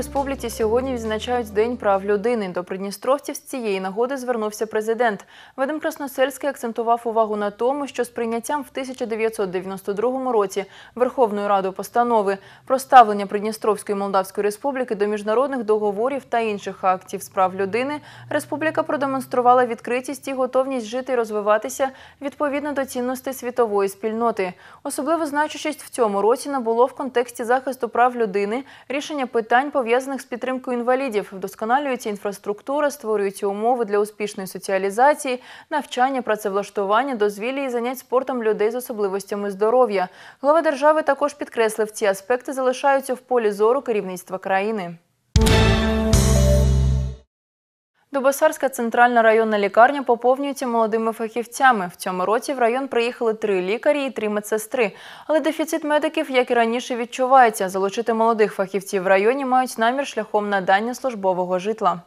Республіці сьогодні відзначають День прав людини. До придністровців з цієї нагоди звернувся президент. Вадим Красносельський акцентував увагу на тому, що з прийняттям в 1992 році Верховною Радою постанови про ставлення Придністровської Молдавської Республіки до міжнародних договорів та інших актів з прав людини, республіка продемонструвала відкритість і готовність жити і розвиватися відповідно до цінностей світової спільноти. Особливо значущість в цьому році набуло в контексті захисту прав людини, рішення питань пов'язаних з підтримкою інвалідів, вдосконалюється інфраструктура, створюються умови для успішної соціалізації, навчання, працевлаштування, дозвілля і занять спортом людей з особливостями здоров'я. Глава держави також підкреслив, ці аспекти залишаються в полі зору керівництва країни. Дубосарська центральна районна лікарня поповнюється молодими фахівцями. В цьому році в район приїхали три лікарі і три медсестри. Але дефіцит медиків, як і раніше, відчувається. Залучити молодих фахівців в районі мають намір шляхом надання службового житла.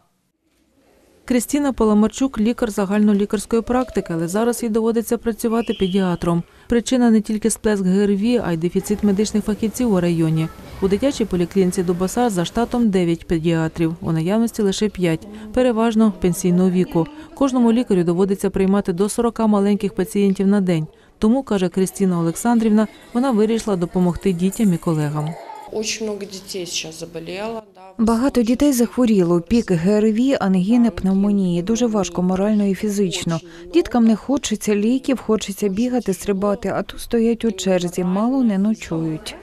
Крістіна Паламарчук – лікар загальнолікарської практики, але зараз їй доводиться працювати педіатром. Причина не тільки сплеск ГРВІ, а й дефіцит медичних фахівців у районі. У дитячій поліклініці Дубаса за штатом 9 педіатрів, у наявності лише 5, переважно пенсійного віку. Кожному лікарю доводиться приймати до 40 маленьких пацієнтів на день. Тому, каже Кристина Олександрівна, вона вирішила допомогти дітям і колегам. Очень много детей сейчас заболело. Багато дітей захворіло. Пік ГРВІ, ангіни, пневмонії. Дуже важко морально і фізично. Діткам не хочеться ліків, хочеться бігати, стрибати, а тут стоять у черзі, мало не ночують.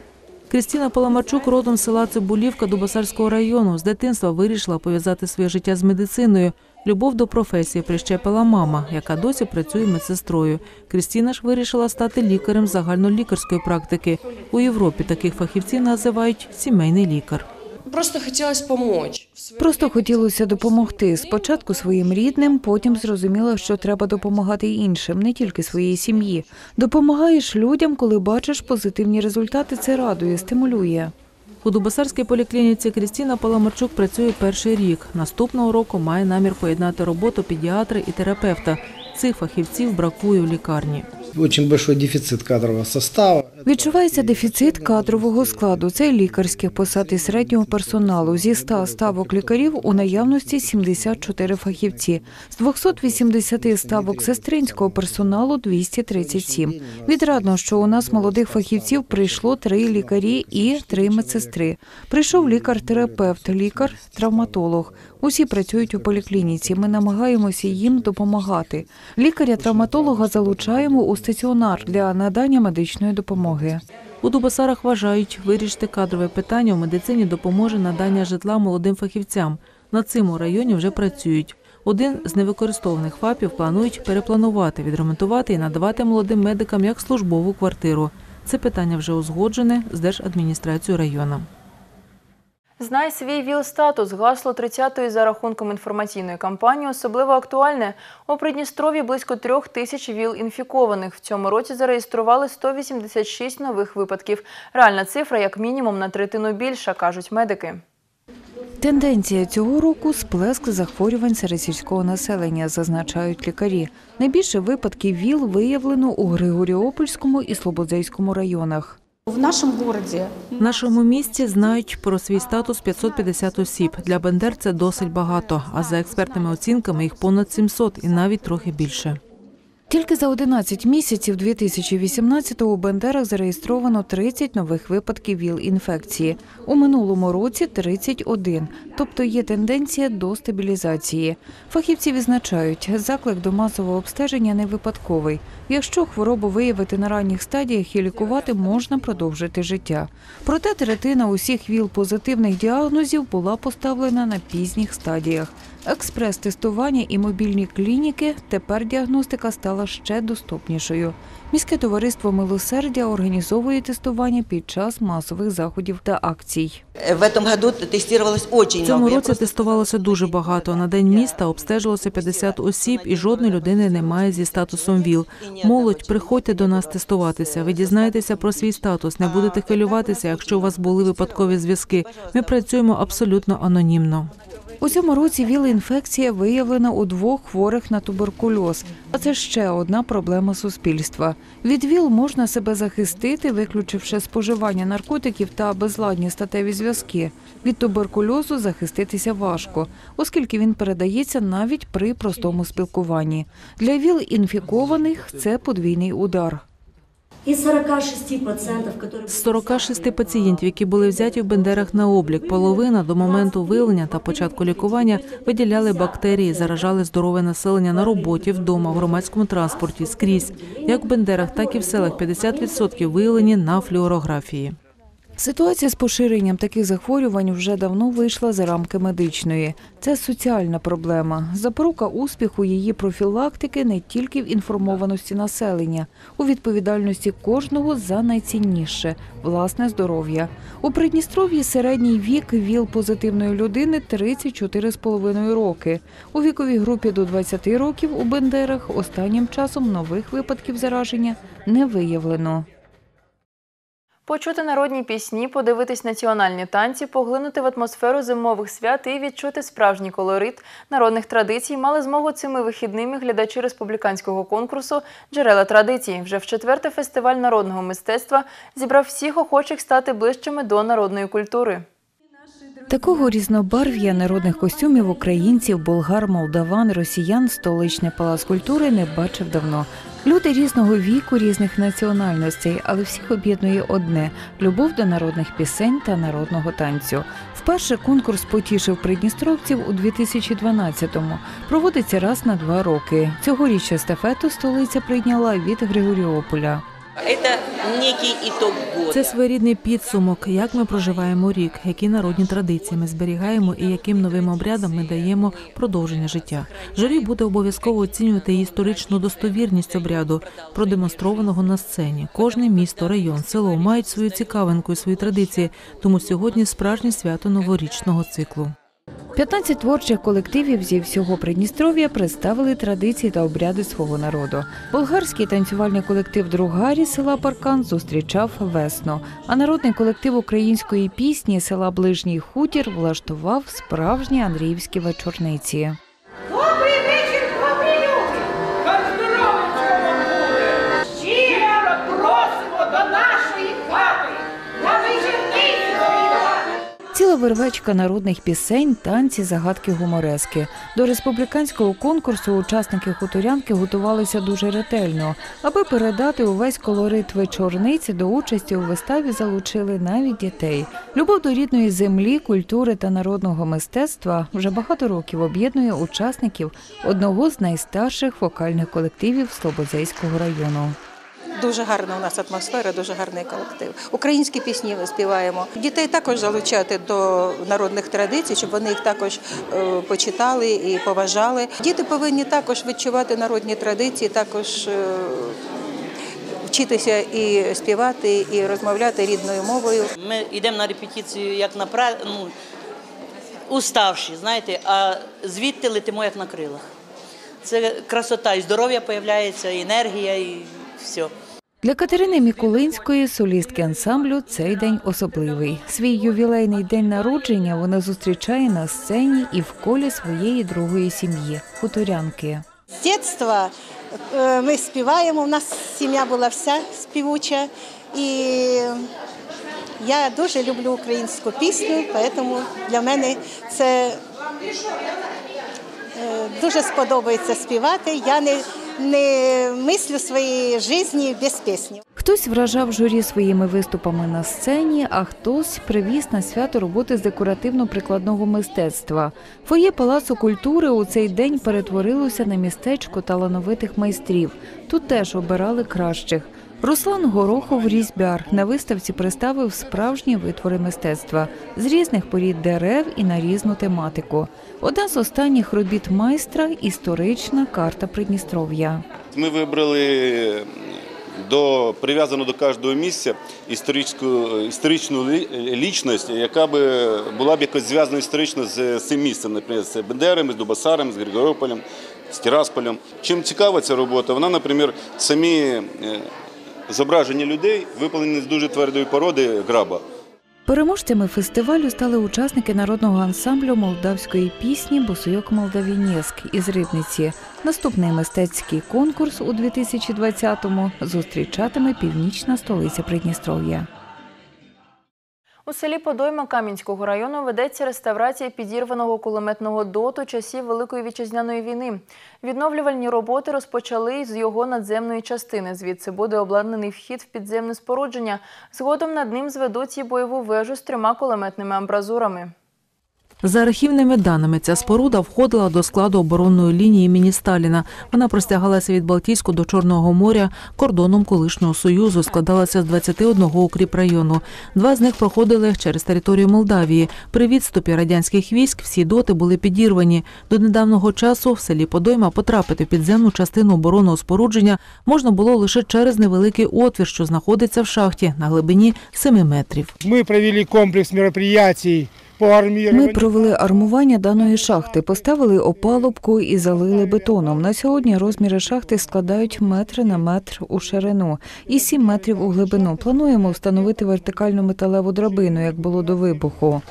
Крістіна Паламарчук родом з села Цибулівка Дубасарського району. З дитинства вирішила пов'язати своє життя з медициною. Любов до професії прищепила мама, яка досі працює медсестрою. Крістіна ж вирішила стати лікарем загальнолікарської практики. У Європі таких фахівців називають сімейний лікар. Просто хотелось помочь. В своё Просто хотілося допомогти. Спочатку своїм рідним, потім зрозуміла, що треба допомагати іншим, не тільки своїй сім'ї. Допомагаєш людям, коли бачиш позитивні результати. Це радує, стимулює. У Дубасарській поліклініці Крістіна Паламарчук працює перший рік. Наступного року має намір поєднати роботу педіатра і терапевта. Цих фахівців бракує в лікарні. Очень большой дефіцит кадрового состава. Відчувається дефіцит кадрового складу. Це лікарських посад і середнього персоналу. Зі 100 ставок лікарів у наявності 74 фахівці. З 280 ставок сестринського персоналу 237. Відрадно, що у нас молодих фахівців прийшло три лікарі і три медсестри. Прийшов лікар-терапевт, лікар-травматолог. Усі працюють у поліклініці. Ми намагаємося їм допомагати. Лікаря-травматолога залучаємо у стаціонар для надання медичної допомоги. У Дубасарах вважають, вирішити кадрове питання у медицині допоможе надання житла молодим фахівцям. На цим у районі вже працюють. Один з невикористованих ФАПів планують перепланувати, відремонтувати і надавати молодим медикам як службову квартиру. Це питання вже узгоджене з держадміністрацією району. Знай свій ВІЛ-статус. Гасло 30-ї за рахунком інформаційної кампанії особливо актуальне. У Придністров'ї близько трьох тисяч ВІЛ-інфікованих. В цьому році зареєстрували 186 нових випадків. Реальна цифра як мінімум на третину більша, кажуть медики. Тенденція цього року сплеск захворювань серед сільського населення, зазначають лікарі. Найбільше випадків ВІЛ виявлено у Григоріопольському і Слободзейському районах. В нашем городе В нашому місті знають про свій статус 550 осіб. Для Бендер це досить багато, а за експертними оцінками їх понад 700 і навіть трохи більше. Тільки за 11 місяців 2018-го у Бендерах зареєстровано 30 нових випадків ВІЛ-інфекції. У минулому році 31, тобто є тенденція до стабілізації. Фахівці відзначають, заклик до масового обстеження не випадковий. Якщо хворобу виявити на ранніх стадіях і лікувати, можна продовжити життя. Проте третина усіх ВІЛ-позитивних діагнозів була поставлена на пізніх стадіях. Експрес-тестування і мобільні клініки тепер діагностика стала ще доступнішою. Міське товариство милосердя організовує тестування під час масових заходів та акцій. В цьому році тестувалося дуже багато. На день міста обстежилося 50 осіб, і жодної людини немає зі статусом ВІЛ. Молодь, приходьте до нас тестуватися. Ви дізнаєтеся про свій статус. Не будете хвилюватися, якщо у вас були випадкові зв'язки. Ми працюємо абсолютно анонімно. У цьому році ВІЛ-інфекція виявлена у двох хворих на туберкульоз, а це ще одна проблема суспільства. Від ВІЛ можна себе захистити, виключивши споживання наркотиків та безладні статеві зв'язки. Від туберкульозу захиститися важко, оскільки він передається навіть при простому спілкуванні. Для ВІЛ-інфікованих це подвійний удар. Из 46%, которые... З 46 пацієнтів, які були взяті в Бендерах на облік, половина до моменту виявлення та початку лікування виділяли бактерії, заражали здорове населення на роботі, вдома, в громадському транспорті, скрізь. Як в Бендерах, так і в селах 50% виявлені на флюорографії. Ситуація з поширенням таких захворювань вже давно вийшла за рамки медичної. Це соціальна проблема. Запорука успіху її профілактики не тільки в інформованості населення, у відповідальності кожного за найцінніше власне здоров'я. У Придністров'ї середній вік ВІЛ позитивної людини 34,5 роки. У віковій групі до 20 років у Бендерах останнім часом нових випадків зараження не виявлено. Почути народні пісні, подивитись національні танці, поглинути в атмосферу зимових свят і відчути справжній колорит народних традицій мали змогу цими вихідними глядачі республіканського конкурсу Джерела традицій. Вже в четверте фестиваль народного мистецтва зібрав всіх охочих стати ближчими до народної культури. Такого різнобарв'я народних костюмів українців, болгар, молдаван, росіян столичний палац культури не бачив давно. Люди різного віку, різних національностей, але всіх об'єднує одне любов до народних пісень та народного танцю. Вперше конкурс потішив придністровців у 2012-му. Проводиться раз на два роки. Цьогоріч естафету столиця прийняла від Григоріополя. Це своєрідний підсумок, як ми проживаємо рік, які народні традиції ми зберігаємо і яким новим обрядам ми даємо продовження життя. Журі буде обов'язково оцінювати історичну достовірність обряду, продемонстрованого на сцені. Кожне місто, район, село мають свою цікавинку і свої традиції, тому сьогодні справжнє свято новорічного циклу. 15 творчих колективів зі всього Придністров'я представили традиції та обряди свого народу. Болгарський танцювальний колектив Другарі села Паркан зустрічав весну, а народний колектив української пісні села Ближній Хутір влаштував справжні Андріївські вечорниці. Ціла вервечка народних пісень, танці, загадки гуморески. До республіканського конкурсу учасники хуторянки готувалися дуже ретельно. Аби передати увесь колорит вечорниці, до участі у виставі залучили навіть дітей. Любов до рідної землі, культури та народного мистецтва вже багато років об'єднує учасників одного з найстарших вокальних колективів Слободзейського району. Дуже гарна у нас атмосфера, дуже гарний колектив. Українські пісні ми співаємо. Дітей також залучати до народних традицій, щоб вони їх також е, почитали і поважали. Діти повинні також відчувати народні традиції, також е, вчитися і співати, і розмовляти рідною мовою. Ми йдемо на репетицію як на пра... ну, уставші, знаєте, а звідти летимо як на крилах. Це красота, і здоров'я появляється, і енергія, і все. Для Катерини Мікулинської, солістки ансамблю, цей день особливий. Свій ювілейний день народження вона зустрічає на сцені і в колі своєї другої сім'ї хуторянки. З дитинства е, ми співаємо. У нас сім'я була вся співуча. І я дуже люблю українську пісню, тому для мене це е, дуже сподобається співати. Я не, не мислю своєї житті без пісні. Хтось вражав журі своїми виступами на сцені, а хтось привіз на свято роботи з декоративно-прикладного мистецтва. Фоє Палацу культури у цей день перетворилося на містечко талановитих майстрів. Тут теж обирали кращих. Руслан Горохов різьбяр на виставці представив справжні витвори мистецтва з різних порід дерев і на різну тематику. Одна з останніх робіт майстра історична карта Придністров'я. Ми вибрали до прив'язану до кожного місця історичну, історичну лі- лічність, яка би була б якось зв'язана історично з цим місцем, наприклад, з Бендерами, з Дубасаром, з Григоріополем, з Тирасполем. Чим цікава ця робота? Вона, наприклад, самі е, зображення людей виповнені з дуже твердої породи граба. Переможцями фестивалю стали учасники народного ансамблю молдавської пісні Босуйок Молдавінєск із Рибниці. Наступний мистецький конкурс у 2020-му зустрічатиме північна столиця Придністров'я. У селі Подойма Кам'янського району ведеться реставрація підірваного кулеметного доту часів Великої вітчизняної війни. Відновлювальні роботи розпочали з його надземної частини. Звідси буде обладнаний вхід в підземне спорудження. Згодом над ним зведуть і бойову вежу з трьома кулеметними амбразурами. За архівними даними, ця споруда входила до складу оборонної лінії імені Сталіна. Вона простягалася від Балтійського до Чорного моря, кордоном колишнього союзу, складалася з 21 укріпрайону. Два з них проходили через територію Молдавії. При відступі радянських військ всі доти були підірвані. До недавнього часу в селі Подойма потрапити в підземну частину оборонного спорудження можна було лише через невеликий отвір, що знаходиться в шахті на глибині 7 метрів. Мы провели комплекс мероприятий. Ми провели армування даної шахти, поставили опалубку і залили бетоном. На сьогодні розміри шахти складають метр на метр у ширину і 7 метрів у глибину. Плануємо встановити вертикальну металеву драбину, як було до вибуху.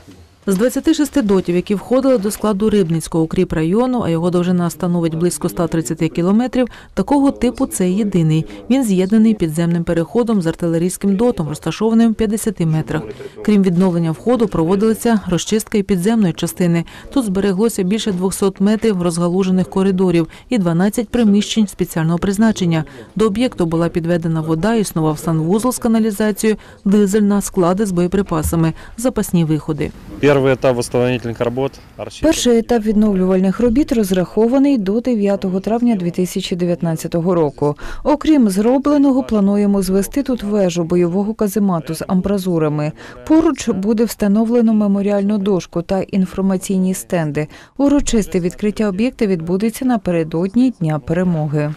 З 26 дотів, які входили до складу Рибницького укріпрайону, а його довжина становить близько 130 кілометрів, такого типу це єдиний. Він з'єднаний підземним переходом з артилерійським дотом, розташованим в 50 метрах. Крім відновлення входу, проводилася розчистка і підземної частини. Тут збереглося більше 200 метрів розгалужених коридорів і 12 приміщень спеціального призначення. До об'єкту була підведена вода, існував санвузол з каналізацією, дизельна, склади з боєприпасами, запасні виходи. Первый этап восстановительных работ. рассчитан- Перший етап відновлювальних робіт розрахований до 9 травня 2019 року. Окрім зробленого, плануємо звести тут вежу бойового каземату з амбразурами. Поруч буде встановлено меморіальну дошку та інформаційні стенди. Урочисте відкриття об'єкта відбудеться напередодні Дня перемоги.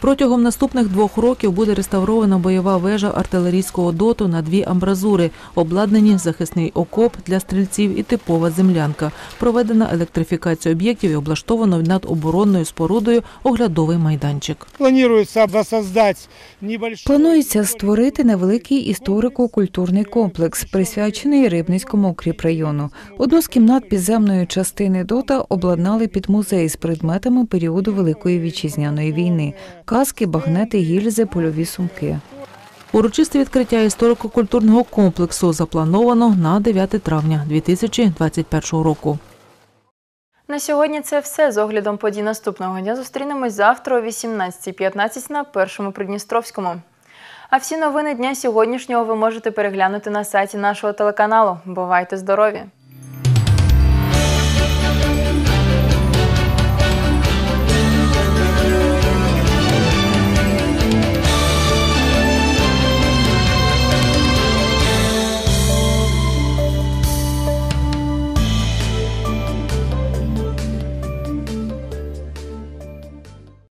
Протягом наступних двох років буде реставрована бойова вежа артилерійського доту на дві амбразури, обладнані захисний окоп для стрільців і типова землянка. Проведена електрифікація об'єктів і облаштовано над оборонною спорудою оглядовий майданчик. Планируется воссоздать небольшой... Планується створити невеликий історико-культурний комплекс, присвячений Рибницькому укріпрайону. Одну з кімнат підземної частини ДОТА обладнали під музей з предметами періоду Великої вітчизняної війни: каски, багнети, гільзи, польові сумки. Урочисте відкриття історико-культурного комплексу заплановано на 9 травня 2021 року. На сьогодні це все з оглядом подій наступного дня. Зустрінемось завтра о 18.15 на першому Придністровському. А всі новини дня сьогоднішнього ви можете переглянути на сайті нашого телеканалу. Бувайте здорові!